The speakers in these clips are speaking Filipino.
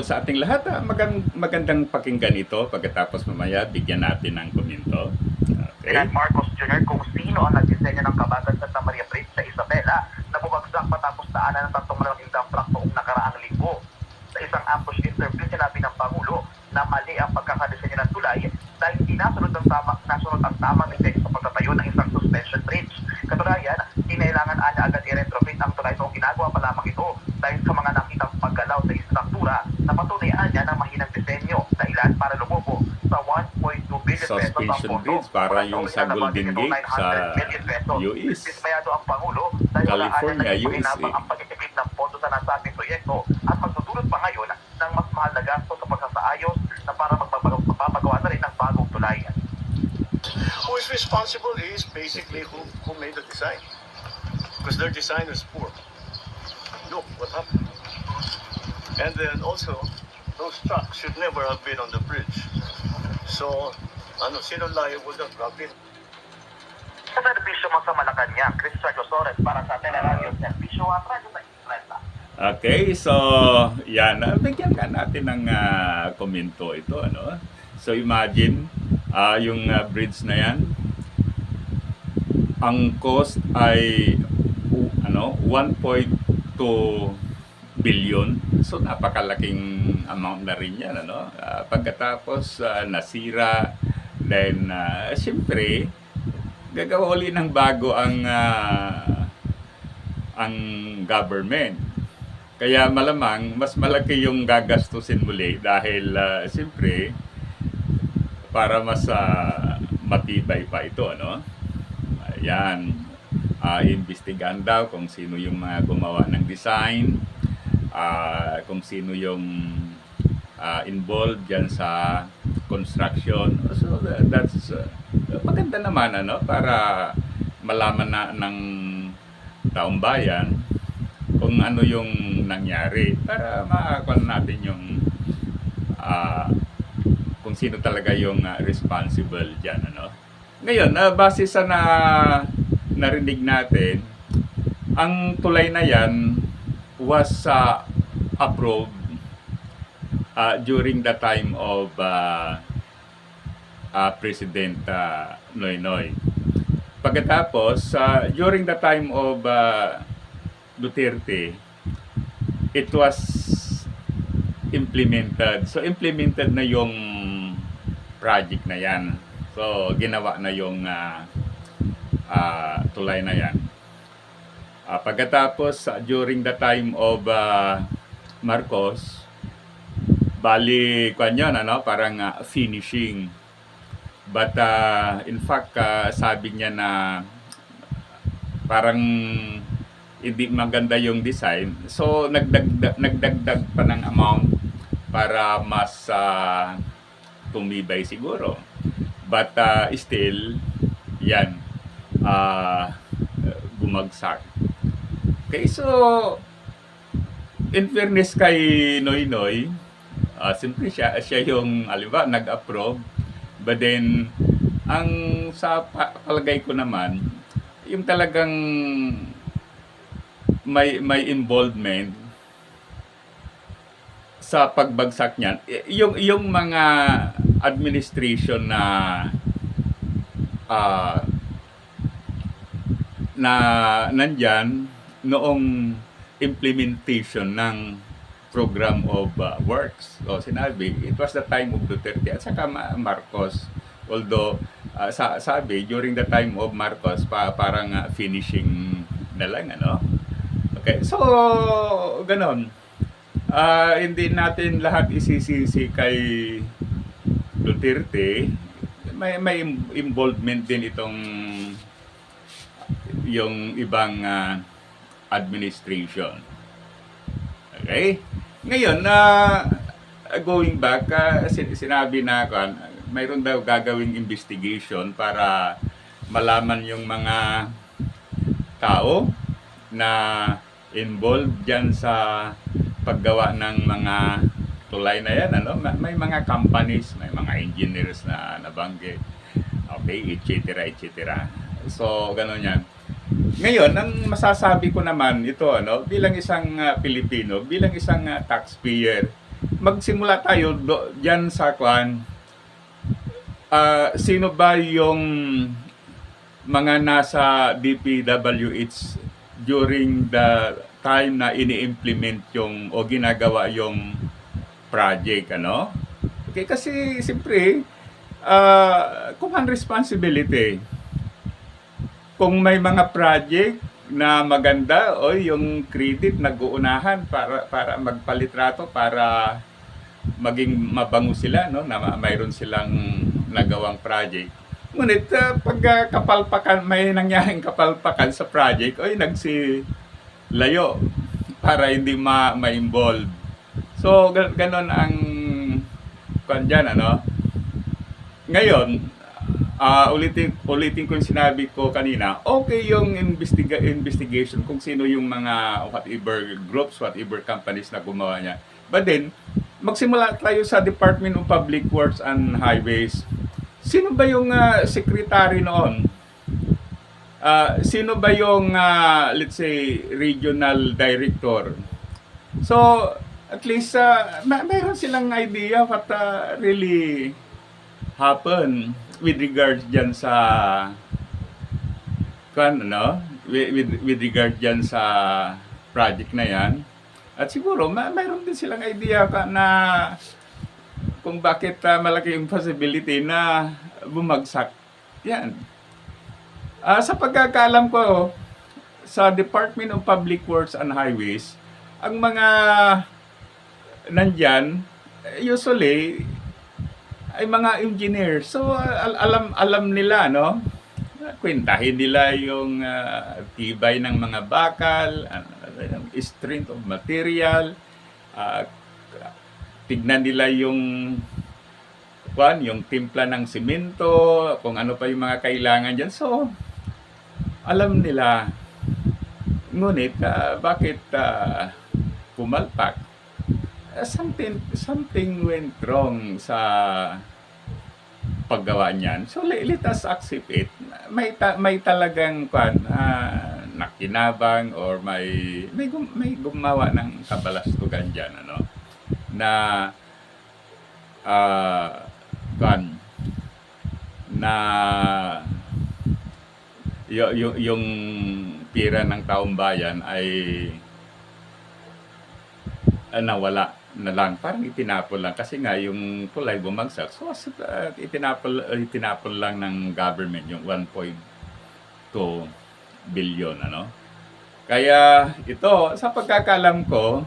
sa ating lahat, ah, magang, magandang pakinggan ito pagkatapos mamaya bigyan natin ng komento. Okay? Sinan Marcos Jr. kung sino ang nagdisenyo ng kabagan sa Santa Maria Bridge sa Isabela na bumagsak matapos daanan ng tatlong malaking dump truck noong nakaraang linggo. Sa isang ambush interview, sinabi ng Pangulo na mali ang pagkakadesenyo ng tulay dahil hindi nasunod ang tamang, nasunod ang tamang disenyo sa pagtatayo ng isang suspension bridge. Katunayan, kinailangan anya agad i-retrofit ang tulay noong ginagawa pa lamang ito dahil sa mga nakitang paggalaw sa istruktura na patunay anya ng mahinang disenyo dahilan para lumubo sa 1.2 billion pesos ang Bridge para yung sa Golden Gate sa 900 million pesos. US. Dismayado ang Pangulo dahil wala California, USA. nagpahinabang ang pagkikipid ng pondo sa nasabing proyekto at magdudulot pa ngayon ng mas mahal na gasto sa pagsasaayos na para magpapag- magpapagawa na rin ng bagong tulay. Who is responsible is basically who, who made the design. Because their design is poor. Look what happened. And then also, those trucks should never have been on the bridge. So, ano, sino liable doon? Grabe. Sa serbisyo mo sa Malacanang, Chris Sergio Sores para sa Teleradio Serbisyo at Radyo sa Expresa. Okay, so yan, bigyan ka natin ng ah, komento ito, ano? So imagine, ah, yung ah, bridge na yan, ang cost ay u- ano, 1.2 billion. So napakalaking amount na rin yan, ano? Ah, pagkatapos ah, nasira, then uh, siyempre, gagawa uli ng bago ang ah, ang government. Kaya malamang mas malaki yung gagastusin muli dahil uh, siyempre para mas ah, matibay pa ito ano. Ayan. Uh, imbestigahan daw kung sino yung mga gumawa ng design, ah, kung sino yung ah, involved diyan sa construction. So tha- that's uh, maganda naman ano para malaman na ng taong bayan kung ano yung nangyari para makakuha natin yung ah, kung sino talaga yung ah, responsible diyan ano. Ngayon, ah, base sa na narinig natin, ang tulay na yan was ah, approved ah, during the time of ah, ah, President ah, Noynoy. Pagkatapos, ah, during the time of ah, Duterte, it was implemented. So, implemented na yung project na yan. So, ginawa na yung ah, ah, tulay na yan. Ah, pagkatapos, ah, during the time of ah, Marcos, bali, kwan yun, ano, parang ah, finishing. But ah, in fact, ah, sabi niya na parang hindi maganda yung design. So nagdagdag nagdagdag pa ng amount para mas ah, tumibay siguro. But ah, still yan ah, bumagsak. Okay, so in fairness kay Noy Noy, ah, siyempre siya, siya yung alimba, nag-approve. But then, ang sa pa- palagay ko naman, yung talagang may may involvement sa pagbagsak niyan yung yung mga administration na ah na nandyan noong implementation ng program of uh, works. O sinabi, it was the time of Duterte at saka Ma- Marcos. Although, uh, sa, sabi, during the time of Marcos, pa, parang uh, finishing na lang, ano? Okay, so, ganon. Ah, hindi natin lahat isisisi kay Duterte. May, may involvement din itong yung ibang ah, administration. Okay? Ngayon, na going back, ah, sin- sinabi na kan, mayroon daw gagawing investigation para malaman yung mga tao na involved dyan sa paggawa ng mga tulay na yan. Ano? Ma- May mga companies, may mga engineers na nabanggit. Okay, etc. etc. So, gano'n yan. Ngayon, ang masasabi ko naman ito, ano, bilang isang ah, Pilipino, bilang isang ah, taxpayer magsimula tayo do, dyan sa kwan. Ah, sino ba yung mga nasa DPWH during the time na ini-implement yung o ginagawa yung project ano? Okay, kasi siyempre uh, command responsibility. Kung may mga project na maganda, o yung credit nag-uunahan para para magpalitrato para maging mabango sila no na ma- mayroon silang nagawang project. Ngunit uh, pag uh, kapalpakan may nangyaring kapalpakan sa project, oy nagsi layo para hindi ma ma-involve. So gan- ganon ang dyan, ano? Ngayon, ah ulitin ulitin ko yung sinabi ko kanina, okay yung investiga investigation kung sino yung mga whatever groups, whatever companies na gumawa niya. But then, magsimula tayo sa Department of Public Works and Highways. Sino ba yung ah, secretary noon? Ah, sino ba yung ah, let's say regional director? So, at least uh, may mayroon silang idea what uh, really happen with regards dyan sa kan ano? With, with, regard dyan sa project na yan. At siguro ma mayroon din silang idea ka na kung bakit uh, malaki yung possibility na bumagsak yan. Ah, sa pagkakaalam ko sa Department of Public Works and Highways ang mga nandyan, usually, ay mga engineers. So, al- alam, alam nila, no? Kwentahin nila yung ah, tibay ng mga bakal, uh, strength of material, ah, tignan nila yung kwan, yung timpla ng simento, kung ano pa yung mga kailangan dyan. So, alam nila. Ngunit, ah, bakit ah, pumalpak? Uh, something something went wrong sa paggawa niyan. So let, let us accept it. May ta- may talagang kwan ah, nakinabang or may may gum- may gumawa ng kabalastugan diyan ano na ah kwan na y- y- yung pira ng taong bayan ay ah, nawala na lang. Parang itinapon lang. Kasi nga, yung tulay bumagsak. So, uh, itinapon, uh, itinapon lang ng government yung 1.2 billion, ano? Kaya, ito, sa pagkakalam ko,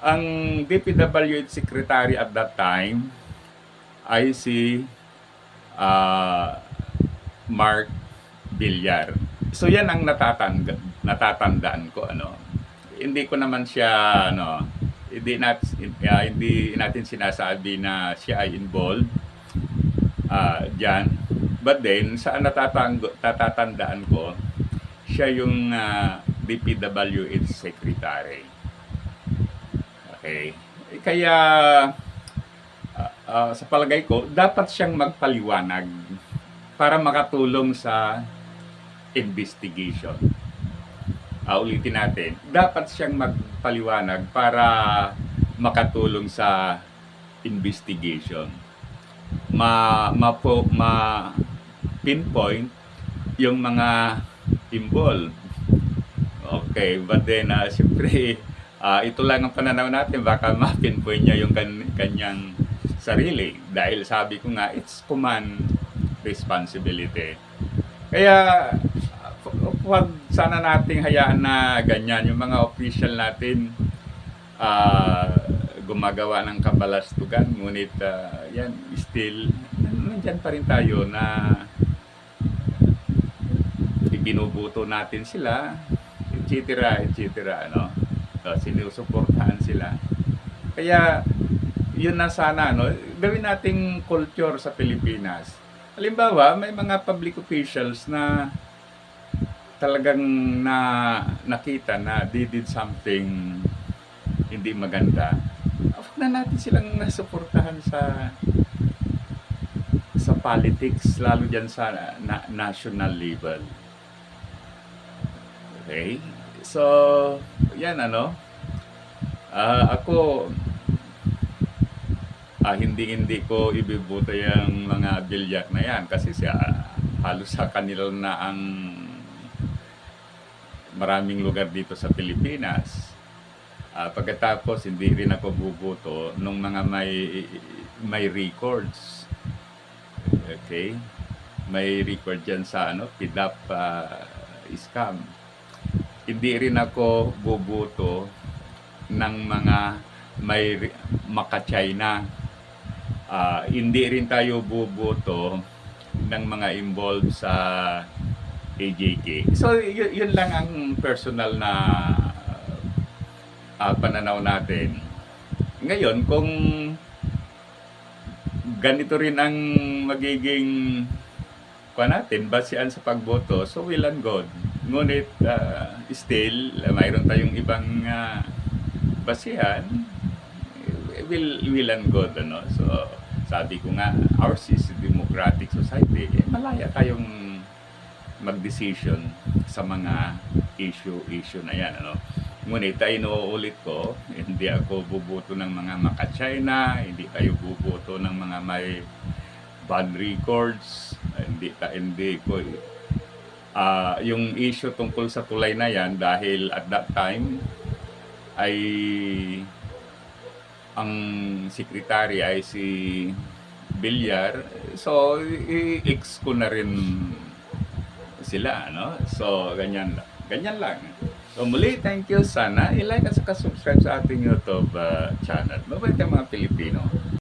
ang DPWH secretary at that time ay si ah, Mark Villar. So, yan ang natatanda, natatandaan ko, ano? Hindi ko naman siya, ano, hindi nat uh, hindi natin sinasabi na siya ay involved ah diyan but then sa natatang tatatandaan ko siya yung ah, DPWH secretary. Okay? Kaya ah, ah, sa palagay ko dapat siyang magpaliwanag para makatulong sa investigation. uh, ulitin natin, dapat siyang magpaliwanag para makatulong sa investigation. Ma, ma, po, ma pinpoint yung mga involved. Okay, but then, uh, siyempre, ah, ito lang ang pananaw natin, baka ma-pinpoint niya yung kan- kanyang sarili. Dahil sabi ko nga, it's command responsibility. Kaya, wag sana nating hayaan na ganyan. Yung mga official natin ah, gumagawa ng kabalastugan. Ngunit ah, yan still nandyan pa rin tayo na ibinubuto natin sila etc etc ano? So, sinusuportahan sila. Kaya yun na sana no gawin nating culture sa Pilipinas. Halimbawa may mga public officials na talagang na nakita na they did something hindi maganda, huwag na natin silang nasuportahan sa sa politics, lalo dyan sa na, national level. Okay? So, yan ano. Ah, ako, ah, hindi hindi ko ibibuto yung mga bilyak na yan kasi siya halos sa kanila na ang maraming lugar dito sa Pilipinas. Ah, pagkatapos hindi rin ako bubuto nung mga may may records. Okay? May record dyan sa ano, PIDAP ah, scam. Hindi rin ako bubuto ng mga may maka-China. Ah, hindi rin tayo buboto ng mga involved sa AJK. So, y- yun lang ang personal na ah, pananaw natin. Ngayon, kung ganito rin ang magiging pa natin, basehan sa pagboto, so will and God. Ngunit ah, still, mayroon tayong ibang ah, basihan, will, will and God. Ano? So, sabi ko nga, ours is democratic society. Eh, malaya tayong mag-decision sa mga issue-issue na yan. Ano? Ngunit ay inuulit ko, hindi ako bubuto ng mga maka-China, hindi tayo bubuto ng mga may bad records, hindi ta hindi ko ah yung issue tungkol sa tulay na yan dahil at that time ay ang secretary ay si Villar so i-ex ko na rin sila no? So ganyan lang ganyan lang. So muli thank you. Sana i-like at saka subscribe sa ating YouTube ah, channel. Mabait ang mga Pilipino